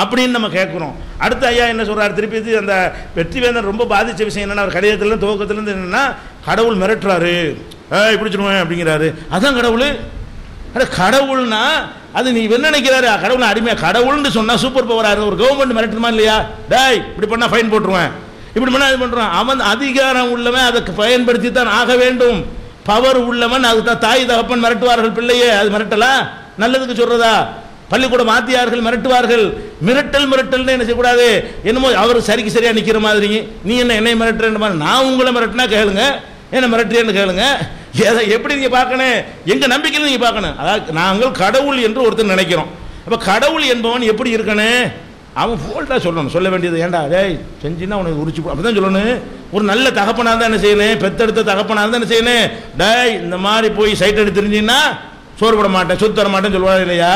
அப்படின்னு நம்ம கேட்குறோம் அடுத்து ஐயா என்ன சொல்கிறார் திருப்பி அந்த வெற்றிவேந்தன் ரொம்ப பாதித்த விஷயம் என்னென்னா அவர் கடிதத்துலேருந்து துவக்கத்துலேருந்து என்னென்னா கடவுள் மிரட்டுறாரு. ஏய் பிடிச்சிருவேன் அப்படிங்கிறாரு. அதான் கடவுள். அட கடவுள்னா அது நீ என்ன நினைக்கிறாரு? கடவுள் அடிமையாக கடவுள்னு சொன்னால் சூப்பர் பவராரு ஒரு கவர்மெண்ட் மிரட்டுமா இல்லையா? டேய் இப்படி பண்ணால் ஃபைன் போட்டுருவேன். இப்படி பண்ணால் இது பண்ணுறான் அவன் அதிகாரம் உள்ளவன் அதை பயன்படுத்தி தான் ஆக வேண்டும். பவர் உள்ளவன் அதுக்கு தான் தாய் தகப்பன் மிரட்டுவார்கள் பிள்ளையே. அது மிரட்டலா? நல்லதுக்கு சொல்கிறதா பள்ளிக்கூட மாத்தியார்கள் மிரட்டுவார்கள். மிரட்டல் மிரட்டல்னு என்ன செய்யக்கூடாது? என்னமோ அவர் சரிக்கு சரியா நிக்கிற மாதிரி. நீ என்ன என்னை மிரட்டுறேன் மாதிரி நான் உங்களை மிரட்டினா கேளுங்க. என்ன மிரட்டுறேன்னு கேளுங்க. எதை எப்படி நீங்க பார்க்கணும்? எங்க நம்பிக்கையில் நீங்க பார்க்கணும். அதாவது நாங்கள் கடவுள் என்று ஒருத்தர் நினைக்கிறோம். அப்ப கடவுள் என்பவன் எப்படி இருக்கணும்? அவன் போல்ட்டா சொல்லணும். சொல்ல வேண்டியது ஏன்டா டேய் செஞ்சுன்னா உனக்கு உரிச்சு அப்படிதான் சொல்லணும். ஒரு நல்ல தகப்பனாக தான் என்ன செய்யணும்? பெத்தெடுத்த தகப்பனாக தான் என்ன செய்யணும்? டேய் இந்த மாதிரி போய் சைட் எடுத்து சோறு போட மாட்டேன் சுத்தர மாட்டேன்னு சொல்லுவாரு இல்லையா?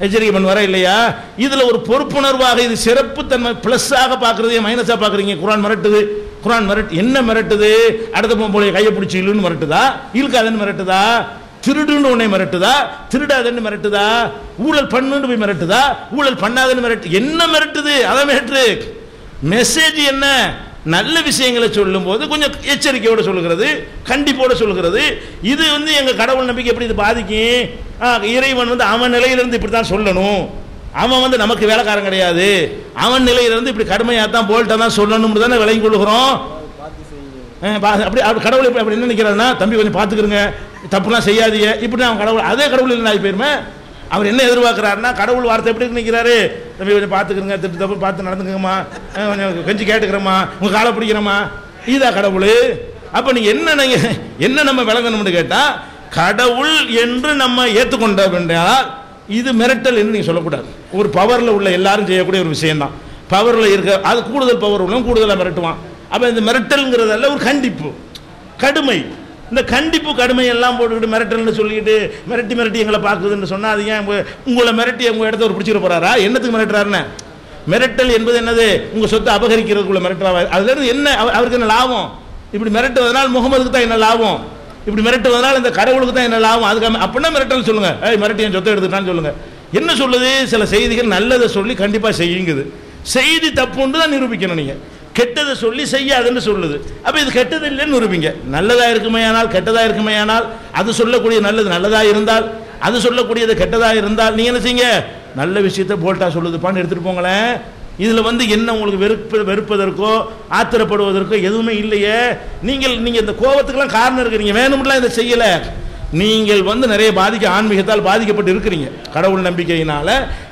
எச்சரிக்கை பண்ணுவாரா இல்லையா? இதுல ஒரு பொறுப்புணர்வாக இது சிறப்பு தன்மை பிளஸ்ஸாக பார்க்கறது மைனஸா பார்க்கறீங்க? குரான் மிரட்டுது. குரான் மிரட்டு என்ன மிரட்டுது? அடுத்த போல கையை பிடிச்சி இழுன்னு மிரட்டுதா? இழுக்காதன்னு மிரட்டுதா? திருடுன்னு உன்னை மிரட்டுதா? திருடாதன்னு மிரட்டுதா? ஊழல் பண்ணுன்னு போய் மிரட்டுதா? ஊழல் பண்ணாதன்னு மிரட்டு என்ன மிரட்டுது? அதை மிரட்டு. மெசேஜ் என்ன? நல்ல விஷயங்களை சொல்லும்போது கொஞ்சம் எச்சரிக்கையோட சொல்லுகிறது கண்டிப்போட சொல்லுகிறது. இது வந்து எங்க கடவுள் நம்பிக்கை எப்படி இது பாதிக்கும் ஆ, இறைவன் வந்து அவன் நிலையிலிருந்து இப்படி தான் சொல்லணும். அவன் வந்து நமக்கு வேலைக்காரன் கிடையாது. அவன் நிலையிலிருந்து இப்படி கடுமையாக தான் போல்ட்டா தான் சொல்லணும்னு தானே விளங்கி கொள்கிறோம் பா- அப்படி அப்படி கடவுள் இப்படி அப்படி என்ன நினைக்கிறாருன்னா தம்பி கொஞ்சம் பார்த்துக்கிறங்க தப்புலாம் செய்யாதீங்க. இப்படி அவன் கடவுள் அதே கடவுள் இல்லை ஆகி போயிருமே. அவர் என்ன எதிர்பார்க்கிறாருன்னா கடவுள் வார்த்தை எப்படி நினைக்கிறாரு? தம்பி கொஞ்சம் பார்த்துக்கிறங்க திட்டு தப்பு பார்த்து நடந்துக்கங்கம்மா. கொஞ்சம் கொஞ்சம் கேட்டுக்கிறம்மா. உங்கள் காலை பிடிக்கிறம்மா. இதா கடவுள். அப்போ நீங்கள் என்ன நீங்கள் என்ன நம்ம விளங்கணும்னு கேட்டால் கடவுள் என்று நம்ம ஏற்றுக்கொண்ட வேண்டால் இது மிரட்டல் என்று நீங்கள் சொல்லக்கூடாது. ஒரு பவரில் உள்ள எல்லாரும் செய்யக்கூடிய ஒரு விஷயம்தான். பவரில் இருக்க அது கூடுதல் பவர் உள்ளவன் கூடுதலாக மிரட்டுவான். அப்போ இந்த மிரட்டல்ங்கிறதல்ல ஒரு கண்டிப்பு. கடுமை. இந்த கண்டிப்பு கடுமை எல்லாம் போட்டுக்கிட்டு மிரட்டல்னு சொல்லிக்கிட்டு மிரட்டி மிரட்டி எங்களை பார்க்குதுன்னு சொன்னால் அது ஏன் உங்களை மிரட்டி உங்கள் இடத்த ஒரு பிடிச்சிட போகிறாரா என்னத்துக்கு மிரட்டுறாருன்னு? மிரட்டல் என்பது என்னது? உங்கள் சொத்தை அபகரிக்கிறதுக்குள்ள மிரட்டலாக அதுலேருந்து என்ன? அவ- அவருக்கு என்ன லாபம்? இப்படி மிரட்டுவதனால் முகமதுக்கு தான் என்ன லாபம்? இப்படி மிரட்டுவதனால் இந்த கடவுளுக்கு தான் என்ன லாபம்? அதுக்கு அப்படின்னா மிரட்டல் சொல்லுங்கள் ஏய் மிரட்டி என் சொத்தை எடுத்துட்டான்னு சொல்லுங்கள் என்ன சொல்லுது? சில செய்திகள் நல்லதை சொல்லி கண்டிப்பாக செய்யுங்குது. செய்தி தப்புன்னு தான் நிரூபிக்கணும் நீங்கள் கெட்டதை சொல்லி செய்யாதுன்னு சொல்லுது. அப்போ இது கெட்டது இல்லைன்னு நிரூபிங்க நல்லதாக இருக்குமேயானால் கெட்டதா இருக்குமேயானால் அது சொல்லக்கூடிய நல்லது நல்லதாக இருந்தால் அது சொல்லக்கூடியது கெட்டதாக இருந்தால் நீங்க என்ன செய்யுங்க? நல்ல விஷயத்தை போல்ட்டா சொல்லுதுப்பான்னு எடுத்துகிட்டு போங்களேன். இதில் வந்து என்ன உங்களுக்கு வெறுப்பு வெறுப்பதற்கோ ஆத்திரப்படுவதற்கோ எதுவுமே இல்லையே. நீங்கள் நீங்கள் இந்த கோபத்துக்கெல்லாம் காரணம் இருக்கு நீங்கள் வேணும்லாம் இதை செய்யலை. நீங்கள் வந்து நிறைய பாதிக்க ஆன்மீகத்தால் பாதிக்கப்பட்டு இருக்கிறீங்க. கடவுள் நம்பிக்கையினால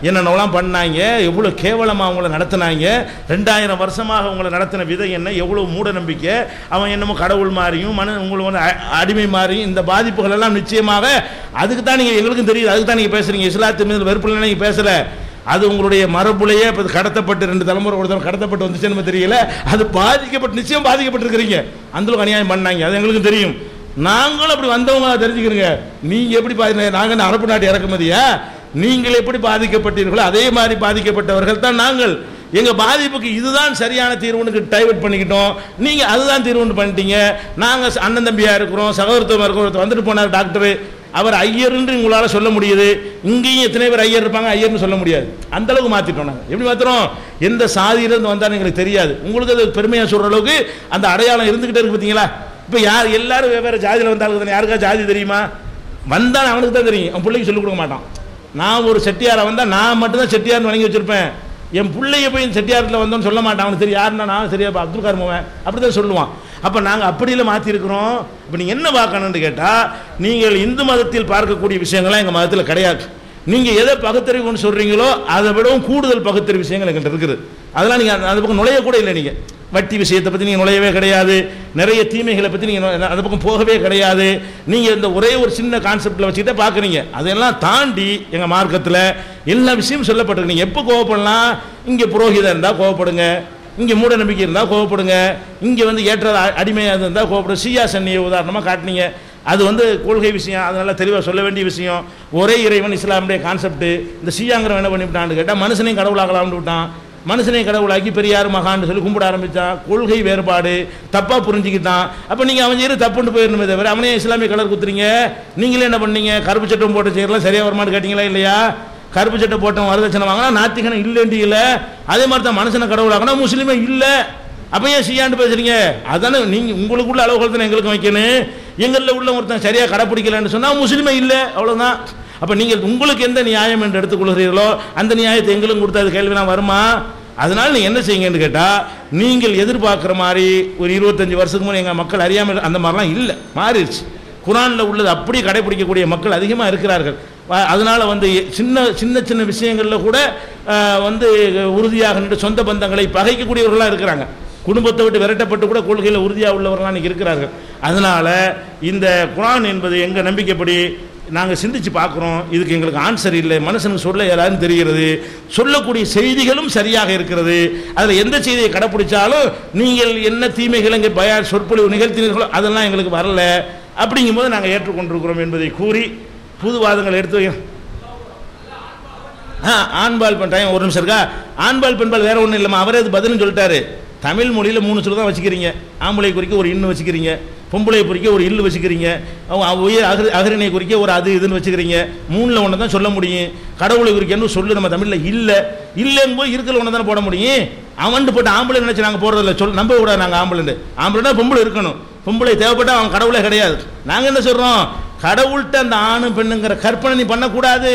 என்னென்னலாம் பண்ணாங்க எவ்வளோ கேவலமாக அவங்கள நடத்தினாங்க ரெண்டாயிரம் வருஷமாக அவங்கள நடத்தின விதை என்ன எவ்வளோ மூட நம்பிக்கை அவன் என்னமோ கடவுள் மாறியும் மன உங்களுக்கு வந்து அடிமை மாறியும் இந்த பாதிப்புகள் எல்லாம் நிச்சயமாக அதுக்கு தான் நீங்கள் எங்களுக்கும் தெரியுது அதுக்கு தான் நீங்கள் பேசுகிறீங்க இஸ்லாத்து மீது வெறுப்புல நீங்கள் பேசலை. அது உங்களுடைய மரபுலையே இப்போ கடத்தப்பட்டு ரெண்டு தலைமுறை ஒரு தடவை கடத்தப்பட்டு வந்துச்சு நம்ம தெரியல. அது பாதிக்கப்பட்டு நிச்சயம் பாதிக்கப்பட்டிருக்கிறீங்க. அந்த அளவுக்கு அநியாயம் பண்ணாங்க. அது எங்களுக்கும் தெரியும். நாங்களும் அப்படி வந்தவங்க தெரிஞ்சுக்கிறீங்க. நீங்க எப்படி பாதி நாங்க என்ன அரபு நாட்டு இறக்குமதியா? நீங்கள் எப்படி பாதிக்கப்பட்டீர்களோ அதே மாதிரி பாதிக்கப்பட்டவர்கள் தான் நாங்கள். எங்க பாதிப்புக்கு இதுதான் சரியான தீர்வுன்னு டைவர்ட் பண்ணிக்கிட்டோம். நீங்க அதுதான் தீர்வுன்னு பண்ணிட்டீங்க. நாங்க அண்ணன் தம்பியா இருக்கிறோம் சகோதரத்துவம் இருக்கிறோம் வந்துட்டு போனார் டாக்டர் அவர் ஐயர்ன்று உங்களால் சொல்ல முடியுது. இங்கேயும் எத்தனை பேர் ஐயர் இருப்பாங்க ஐயர்னு சொல்ல முடியாது. அந்த அளவுக்கு மாத்திட்டோம் நாங்கள் எப்படி மாத்திரம் எந்த சாதியிலிருந்து வந்தாலும் எங்களுக்கு தெரியாது. உங்களுக்கு அது பெருமையாக சொல்ற அளவுக்கு அந்த அடையாளம் இருந்துகிட்டே இருக்கு பார்த்தீங்களா இப்போ யார் எல்லாரும் வெவ்வேறு ஜாதியில் வந்தாலும் தானே யாருக்கா ஜாதி தெரியுமா? வந்தால் அவனுக்கு தான் தெரியும். அவன் பிள்ளைக்கு சொல்லிக் கொடுக்க மாட்டான். நான் ஒரு செட்டியாரை வந்தால் நான் மட்டும்தான் செட்டியார்னு வணங்கி வச்சிருப்பேன். என் பிள்ளைய போய் செட்டியாரத்தில் வந்தோன்னு சொல்ல மாட்டான். அவனுக்கு தெரியும். யாருன்னா நான் சரியா அப்துல் கார் மோவன் அப்படி தான் சொல்லுவான். அப்போ நாங்கள் அப்படியில் மாற்றிருக்கிறோம் இப்போ நீங்கள் என்ன பார்க்கணும்னு கேட்டால் நீங்கள் இந்து மதத்தில் பார்க்கக்கூடிய விஷயங்கள்லாம் எங்கள் மதத்தில் கிடையாது. நீங்கள் எதை பகுத்தறிவுன்னு சொல்கிறீங்களோ அதை விடவும் கூடுதல் பகுத்தறிவு விஷயங்கள் எங்கள்கிட்ட இருக்குது. அதெல்லாம் நீங்கள் அந்த பக்கம் நுழையக்கூட இல்லை நீங்கள் வட்டி விஷயத்தை பற்றி நீங்கள் நுழையவே கிடையாது. நிறைய தீமைகளை பற்றி நீங்கள் அந்த பக்கம் போகவே கிடையாது. நீங்கள் இந்த ஒரே ஒரு சின்ன கான்செப்டில் வச்சுக்கிட்டே பார்க்குறீங்க. அதெல்லாம் தாண்டி எங்கள் மார்க்கத்தில் எல்லா விஷயமும் சொல்லப்பட்டிருக்கு. நீங்கள் எப்போ கோவப்படலாம்? இங்கே புரோகிதம் இருந்தால் கோவப்படுங்க. இங்கே மூட நம்பிக்கை இருந்தால் கோவப்படுங்க. இங்கே வந்து ஏற்ற அடிமையாக இருந்தால் கோவப்படும் சியா சன்னியை உதாரணமாக காட்டினீங்க. அது வந்து கொள்கை விஷயம். அதனால் தெளிவாக சொல்ல வேண்டிய விஷயம். ஒரே இறைவன் இஸ்லாமுடைய கான்செப்ட் இந்த சியாங்கிறவன் என்ன பண்ணிவிட்டான்னு கேட்டால் மனுஷனையும் கடவுளாகலாம்னு விட்டான். மனுஷனை கடவுளாக்கி பெரியார் மகான்னு சொல்லி கும்பிட ஆரம்பித்தான் கொள்கை வேறுபாடு தப்பாக புரிஞ்சுக்கிட்டான். அப்போ நீங்கள் அவன் செய்கிற தப்புன்னு போயிடணுமே தவிர அவனே இஸ்லாமிய கலர் குத்துறீங்க. நீங்களே என்ன பண்ணீங்க? கருப்பு சட்டம் போட்டு செய்யலாம் சரியாக வருமானு கேட்டிங்களா இல்லையா? கருப்பு சட்டை போட்டவன் வரதட்சணை வாங்கினா நாத்திகனை இல்லைன்னு இல்லை. அதே மாதிரி தான் மனுஷனை கடவுளாகனா முஸ்லீமே இல்லை. அப்போ ஏன் செய்யாண்டு பேசுறீங்க? அதானே நீங்கள் உங்களுக்குள்ள அளவுகள் தானே எங்களுக்கு வைக்கணும். எங்களில் உள்ள ஒருத்தன் சரியாக கடைப்பிடிக்கலன்னு சொன்னால் முஸ்லீமே இல்லை. அவ்வளோதான் அப்போ நீங்கள் உங்களுக்கு எந்த நியாயம் என்று எடுத்துக்கொள்கிறீர்களோ அந்த நியாயத்தை எங்களுக்கும் கொடுத்தா அது கேள்விலாம் வருமா? அதனால் நீங்கள் என்ன செய்யுங்கன்னு கேட்டால் நீங்கள் எதிர்பார்க்குற மாதிரி ஒரு இருபத்தஞ்சி வருஷத்துக்கு முன்னாடி எங்கள் மக்கள் அறியாமல் அந்த மாதிரிலாம் இல்லை. மாறிடுச்சு. குரானில் உள்ளது அப்படியே கடைபிடிக்கக்கூடிய மக்கள் அதிகமாக இருக்கிறார்கள். அதனால் வந்து சின்ன சின்ன சின்ன விஷயங்களில் கூட வந்து உறுதியாக நின்று சொந்த பந்தங்களை பகைக்கக்கூடியவர்களாக இருக்கிறாங்க. குடும்பத்தை விட்டு விரட்டப்பட்டு கூட கொள்கையில் உறுதியாக உள்ளவர்களாக இன்னைக்கு இருக்கிறார்கள். அதனால் இந்த குரான் என்பது எங்கள் நம்பிக்கைப்படி நாங்கள் சிந்திச்சு பார்க்குறோம். இதுக்கு எங்களுக்கு ஆன்சர் இல்லை. மனுஷனுக்கு சொல்ல ஏதாதுன்னு தெரிகிறது. சொல்லக்கூடிய செய்திகளும் சரியாக இருக்கிறது. அதில் எந்த செய்தியை கடைப்பிடிச்சாலும் நீங்கள் என்ன தீமைகள் இங்கே பய சொற்பொழிவு நிகழ்த்தினீர்களோ அதெல்லாம் எங்களுக்கு வரல. அப்படிங்கும்போது நாங்கள் ஏற்றுக்கொண்டிருக்கிறோம் என்பதை கூறி புதுவாதங்கள் எடுத்து வைக்கிறோம் ஆ ஆண்பால் டைம் ஒரு நிமிஷம் இருக்கா? ஆண்பால் பெண்பால் வேற ஒன்றும் இல்லைம்மா. அவரே அது பதில்னு சொல்லிட்டாரு. தமிழ் மொழியில் மூணு சொல்லு தான் வச்சுக்கிறீங்க. ஆம்பளை குறிக்க ஒரு இன்னும் வச்சுக்கிறீங்க. பொம்பளை குறிக்க ஒரு இல்லு வச்சுக்கிறீங்க. அவங்க உயர் அகரி அகரிணை குறிக்க ஒரு அது இதுன்னு வச்சுக்கிறீங்க. மூணில் ஒன்று தான் சொல்ல முடியும். கடவுளை குறிக்கன்னு சொல்லு நம்ம தமிழில் இல்லை. இல்லைங்க போய் இருக்கிற ஒன்று தானே போட முடியும்? அவன்ட்டு போட்டு ஆம்பளை நினச்சி நாங்கள் போகிறதில்ல சொல் நம்ப கூடாது நாங்கள் ஆம்பளைன்னு. ஆம்பளைனா பொம்பளை இருக்கணும். பொம்பளை தேவைப்பட்டால் அவன் கடவுளே கிடையாது. நாங்கள் என்ன சொல்கிறோம் கடவுள்கிட்ட அந்த ஆணும் பெண்ணுங்கிற கற்பனை நீ பண்ணக்கூடாது.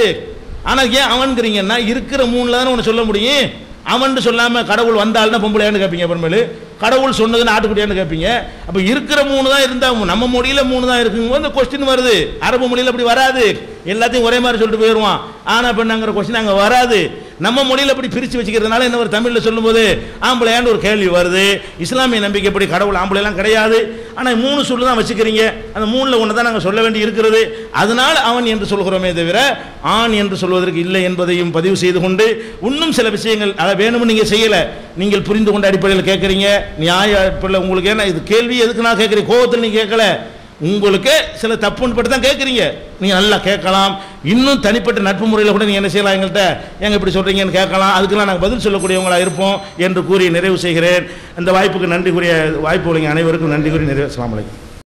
ஆனால் ஏன் அவன்கிறீங்கன்னா இருக்கிற மூணில் தானே ஒன்று சொல்ல முடியும்? அவன் சொல்லாமல் கடவுள் வந்தால்னா பொம்பளையான்னு கேட்பீங்க அப்புறமேலு. கடவுள் சொன்னதுன்னு நாட்டுக்குட்டியான்னு கேட்பீங்க அப்போ இருக்கிற மூணு தான் இருந்தால் நம்ம மொழியில் மூணு தான் இருக்கும்போது இந்த கொஸ்டின் வருது. அரபு மொழியில் அப்படி வராது. எல்லாத்தையும் ஒரே மாதிரி சொல்லிட்டு போயிடுவான் ஆனால் பெண்ணாங்கிற கொஸ்டின் அங்கே வராது. நம்ம மொழியில் அப்படி பிரித்து வச்சுக்கிறதுனால என்ன ஒரு தமிழில் சொல்லும்போது ஆம்பளையான்னு ஒரு கேள்வி வருது. இஸ்லாமிய நம்பிக்கைப்படி கடவுள் ஆம்பளைலாம் கிடையாது. ஆனால் மூணு சொல்லு தான் வச்சுக்கிறீங்க. அந்த மூணில் ஒன்று தான் நாங்கள் சொல்ல வேண்டி இருக்கிறது. அதனால் அவன் என்று சொல்கிறோமே தவிர ஆண் என்று சொல்வதற்கு இல்லை என்பதையும் பதிவு செய்து கொண்டு இன்னும் சில விஷயங்கள் அதை வேணும்னு நீங்கள் செய்யலை. நீங்கள் புரிந்து கொண்ட அடிப்படையில் கேட்குறீங்க. நியாய அடிப்படையில் உங்களுக்கு என்ன? இது கேள்வி எதுக்கு நான் கேட்குறீங்க கோவத்தில் நீங்கள் கேட்கல. உங்களுக்கு சில தப்புன்னு பட்டு தான் கேட்குறீங்க நீங்கள் நல்லா கேட்கலாம். இன்னும் தனிப்பட்ட நட்பு முறையில் கூட நீங்கள் என்ன செய்யலாம் எங்கள்கிட்ட ஏங்க இப்படி சொல்கிறீங்கன்னு கேட்கலாம். அதுக்கெல்லாம் நாங்கள் பதில் சொல்லக்கூடியவங்களாக இருப்போம் என்று கூறி நிறைவு செய்கிறேன். அந்த வாய்ப்புக்கு நன்றி கூறிய வாய்ப்பு அனைவருக்கும் நன்றி கூறி நிறைவு அஸ்ஸலாமு